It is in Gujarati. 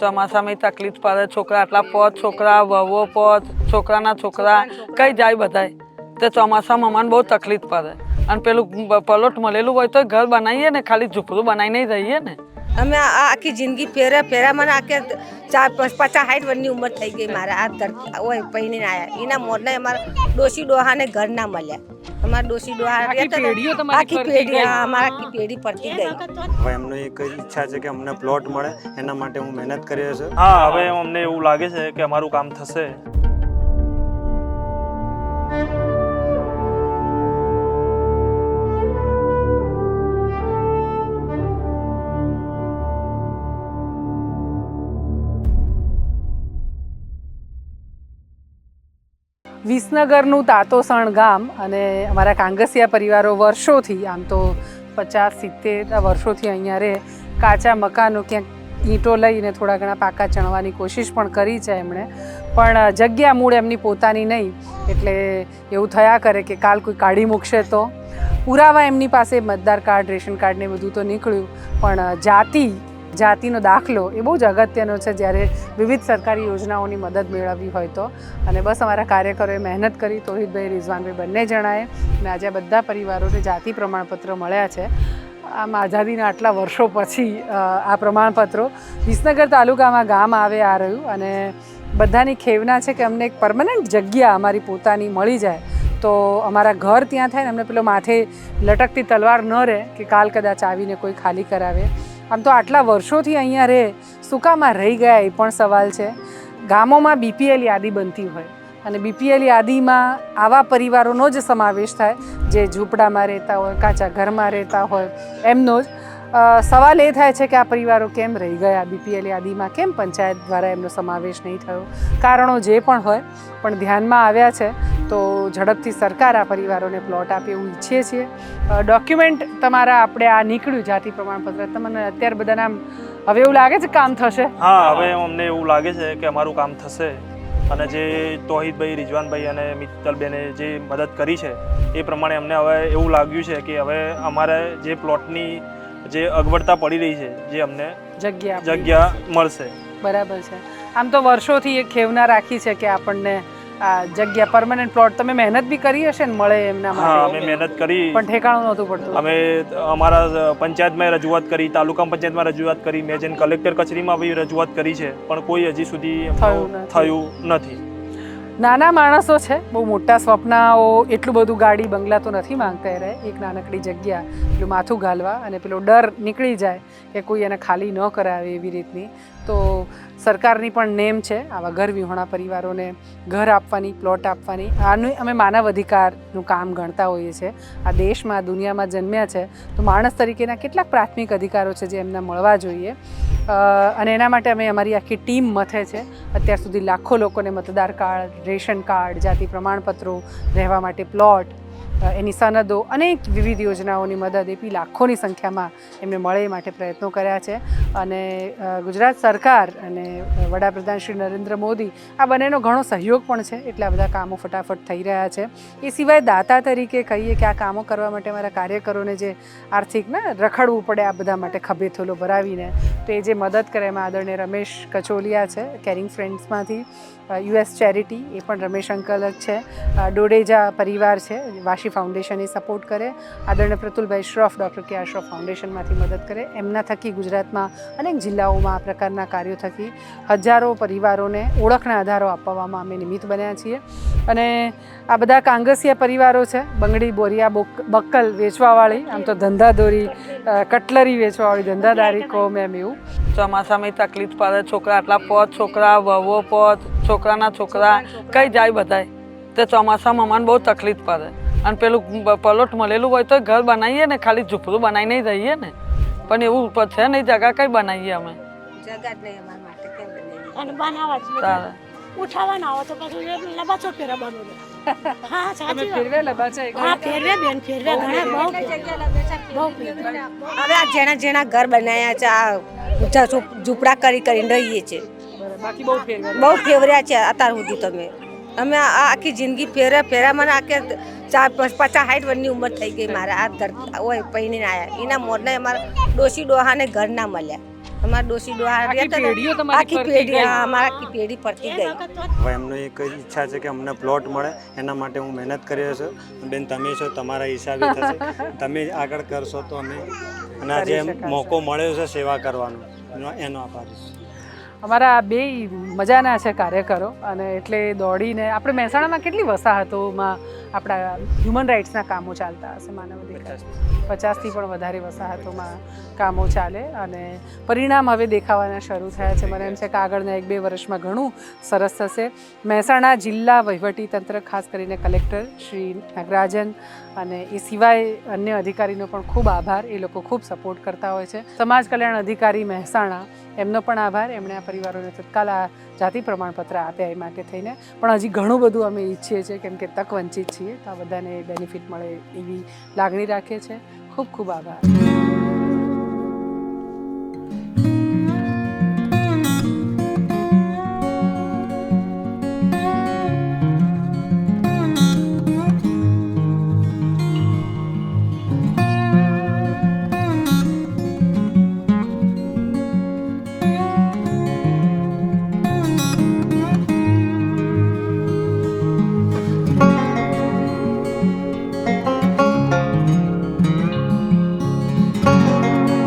ચોમાસામાં તકલીફ પડે, છોકરા આટલા પોત, છોકરા વહુઓ પોત, છોકરાના છોકરા, કઈ જાય બધાય. તે ચોમાસામાં અમને બહુ તકલીફ પડે. અને પેલું પલોટ મળેલું હોય તો ઘર બનાવીએ ને, ખાલી ઝૂંપડું બનાવીને રહીએ ને. અમે આખી જિંદગી પહેર્યા પહેર્યા. મને આખે ચાર પચાસ સાઠ વર્ષની ઉંમર થઈ ગઈ મારા. આ ધર હોય પહેરીને આયા. એના મોરને અમારા ડોશી ડોહાને ઘર ના મળ્યા. અમારા ડોશી ડોહા આખી પેઢી. અમારા આખી પેઢી પડતી ગઈ. હવે એમનો એક ઈચ્છા છે કે અમને પ્લોટ મળે. એના માટે હું મહેનત કરી રહ્યો છું. હા હવે અમને એવું લાગે છે કે અમારું કામ થશે. વિસનગરનું તાતોસણ ગામ અને અમારા કાંગસિયા પરિવારો વર્ષોથી, આમ તો પચાસ, સિત્તેર વર્ષોથી અહીંયા રહે, કાચા મકાનો ક્યાંક ઈંટો લઈને થોડા ઘણા પાકા ચણવાની કોશિશ પણ કરી છે એમણે. પણ જગ્યા મૂળ એમની પોતાની નહીં, એટલે એવું થયા કરે કે કાલ કોઈ કાઢી મૂકશે તો. પુરાવા એમની પાસે મતદાર કાર્ડ, રેશન કાર્ડ ને બધું તો નીકળ્યું. પણ જાતિ જાતિનો દાખલો એ બહુ જ અગત્યનો છે જ્યારે વિવિધ સરકારી યોજનાઓની મદદ મેળવવી હોય તો. અને બસ અમારા કાર્યકરોએ મહેનત કરી, તોહિતભાઈ, રિઝવાનભાઈ બંને જણાએ અને આજે બધા પરિવારોને જાતિ પ્રમાણપત્ર મળ્યા છે. આમ આઝાદીના આટલા વર્ષો પછી આ પ્રમાણપત્રો વિસનગર તાલુકામાં ગામ આવે આ રહ્યું અને બધાની ખેવના છે કે અમને એક પરમનન્ટ જગ્યા અમારી પોતાની મળી જાય. તો અમારા ઘર ત્યાં થાય ને અમને પેલો માથે લટકતી તલવાર ન રહે કે કાલ કદાચ આવીને કોઈ ખાલી કરાવે. આમ તો આટલા વર્ષોથી અહીંયા રહે સુકામાં રહી ગયા એ પણ સવાલ છે. ગામોમાં બીપીએલ યાદી બનતી હોય અને બીપીએલ યાદીમાં આવા પરિવારોનો જ સમાવેશ થાય, જે ઝૂંપડામાં રહેતા હોય, કાચા ઘરમાં રહેતા હોય, એમનો જ. સવાલ એ થાય છે કે આ પરિવારો કેમ રહી ગયા? બીપીએલ યાદીમાં કેમ પંચાયત દ્વારા એમનો સમાવેશ નહીં થયો? કારણો જે પણ હોય, પણ ધ્યાનમાં આવ્યા છે. તો ઝડપથી સરકાર આ પરિવારોને પ્લોટ આપે એવું ઈચ્છીએ છીએ ડોક્યુમેન્ટ તમારા આપણે આ નીકળ્યું જાતિ પ્રમાણપત્ર. તમને અત્યારે બધાને આમ હવે એવું લાગે છે કામ થશે? હા હવે અમને એવું લાગે છે કે અમારું કામ થશે. અને જે તોહિદભાઈ રિજવાનભાઈ અને મિત્તલબેને જે મદદ કરી છે એ પ્રમાણે અમને હવે એવું લાગ્યું છે કે હવે અમારે જે પ્લોટની જે અગવડતા પડી રહી છે જે અમને જગ્યા જગ્યા મળશે. બરાબર છે. આમ તો વર્ષોથી એક ખેવના રાખી છે કે આપણને આ જગ્યા પરમનન્ટ પ્લોટ તમે મહેનત બી કરી હશે ને મળે એમના હા માટે? અમે મહેનત કરી. પણ ઠેકાણું નહોતું પડતું. અમે અમારા પંચાયતમાં રજૂઆત કરી તાલુકા પંચાયતમાં રજૂઆત કરી મેં જેને કલેક્ટર કચેરીમાં બી રજૂઆત કરી છે પણ કોઈ હજી સુધી થયું નથી. થયું નથી. નાના માણસો છે બહુ મોટા સ્વપ્નાઓ એટલું બધું ગાડી બંગલા તો નથી માંગતા રહે એક નાનકડી જગ્યા પેલું માથું ગાલવા અને પેલો ડર નીકળી જાય કે કોઈ એને ખાલી ન કરાવે એવી રીતની. તો સરકારની પણ નેમ છે. આવા ઘર વિહોણા પરિવારોને ઘર આપવાની પ્લોટ આપવાની. આનું અમે માનવ અધિકારનું કામ ગણતા હોઈએ છીએ. આ દેશમાં, દુનિયામાં જન્મ્યા છે. તો માણસ તરીકેના કેટલાક પ્રાથમિક અધિકારો છે જે એમને મળવા જોઈએ. અને એના માટે અમે અમારી આખી ટીમ મથે છે. અત્યાર સુધી લાખો લોકોને મતદાર કાર્ડ, રેશન કાર્ડ, જાતિ પ્રમાણપત્રો, રહેવા માટે પ્લોટ એની સનદો, અનેક વિવિધ યોજનાઓની મદદ એપી લાખોની સંખ્યામાં એમને મળે એ માટે પ્રયત્નો કર્યા છે. અને ગુજરાત સરકાર અને વડાપ્રધાન શ્રી નરેન્દ્ર મોદી આ બંનેનો ઘણો સહયોગ પણ છે. એટલે આ બધા કામો ફટાફટ થઈ રહ્યા છે. એ સિવાય દાતા તરીકે કહીએ કે આ કામો કરવા માટે મારા કાર્યકરોને જે આર્થિક, ને, રખડવું પડે આ બધા માટે ખભે થોલો ભરાવીને, તો એ જે મદદ કરે એમાં આદરણીય રમેશ કચોલિયા છે કેરિંગ ફ્રેન્ડ્સમાંથી યુએસ ચેરિટી એ પણ રમેશ અંકલ જ છે. ડોડેજા પરિવાર છે, વાશી ફાઉન્ડેશન એ સપોર્ટ કરે. આદરણીય પ્રતુલભાઈ Shroff doctor K R Shroff ફાઉન્ડેશનમાંથી મદદ કરે. એમના થકી ગુજરાતમાં અનેક જિલ્લાઓમાં આ પ્રકારના કાર્યો થકી હજારો પરિવારોને ઓળખના આધારો આપવામાં અમે નિમિત્ત બન્યા છીએ. અને આ બધા કાંગસિયા પરિવારો છે, બંગડી, બોરિયા, બોક- બક્કલ વેચવાવાળી, આમ તો ધંધાદોરી કટલરી વેચવાવાળી ધંધાદારી કહો મેમ એવું. ચોમાસામાં તકલીફ પડે, છોકરા આટલા પોત, છોકરા વહુઓ પોત, છોકરાના છોકરા, કઈ જાય બધાય. તે ચોમાસામાં અમને બહુ તકલીફ પડે. અને પેલું પલોટ મળેલું હોય તો ઘર બનાવીએ ને, ખાલી ઝૂંપડું બનાવીને રહીએ ને. પણ એવું ઉપર છે નહીં જગા કઈ બનાવીએ અમે? જગા જ નહીં અમારા માટે કેમ બનાવીએ? અને બનાવવા જ તારે. ઉઠાવવાના આવો તો પછી લબાચો ફેરા બનો હા સાચી વાત. ફેરવે લબાચા હા ફેરવે બેન ફેરવે. ઘણા બહુ બહુ હવે આ જેના જેના ઘર બનાવ્યા છે આ ઊંચા ઝૂપડા કરી કરીને રહીએ છીએ. બાકી બહુ ફેરવે. બહુ ફેવર્યા છે અત્યાર સુધી તમે. અમે આખી જિંદગી ફેરા ફેરા મને આખે ચાર પચાસ સાઠ વર્ષની ઉંમર થઈ ગઈ મારા આ ધર હોય પૈણીને આયા. એના મોરને અમારા ડોશી ડોહાને ઘર ના મળ્યા. અમારા ડોશી ડોહા આખી પેઢી અમારા આખી પેઢી ફરતી ગઈ. એમનો એક ઈચ્છા છે કે અમને પ્લોટ મળે એના માટે હું મહેનત કરી રહ્યો છું. બેન તમે છો તમારા હિસાબે થશે. તમે આગળ કરશો તો અમે અને આજે મોકો મળ્યો છે સેવા કરવાનો. એનો- એનો આભાર છે. અમારા બે મજાના છે કાર્યકરો અને એટલે દોડીને આપણે મહેસાણામાં કેટલી વસાહતોમાં આપણા હ્યુમન રાઇટ્સના કામો ચાલતા હશે, માનવ અધિકાર? પચાસથી પણ વધારે વસાહતોમાં કામો ચાલે અને પરિણામ હવે દેખાવાના શરૂ થયા છે. મને એમ છે કે આગળના એક બે વર્ષમાં ઘણું સરસ થશે. મહેસાણા જિલ્લા વહીવટીતંત્ર, ખાસ કરીને કલેક્ટર શ્રી નાગરાજન અને એ સિવાય અન્ય અધિકારીનો પણ ખૂબ આભાર. એ લોકો ખૂબ સપોર્ટ કરતા હોય છે. સમાજ કલ્યાણ અધિકારી મહેસાણા, એમનો પણ આભાર. એમણે આ પરિવારોને તત્કાલ આ જાતિ પ્રમાણપત્ર આપ્યા એ માટે થઈને. પણ હજી ઘણું બધું અમે ઈચ્છીએ છીએ, કેમ કે તક વંચિત છીએ, તો આ બધાને બેનિફિટ મળે એવી લાગણી રાખીએ છીએ. ખૂબ ખૂબ આભાર.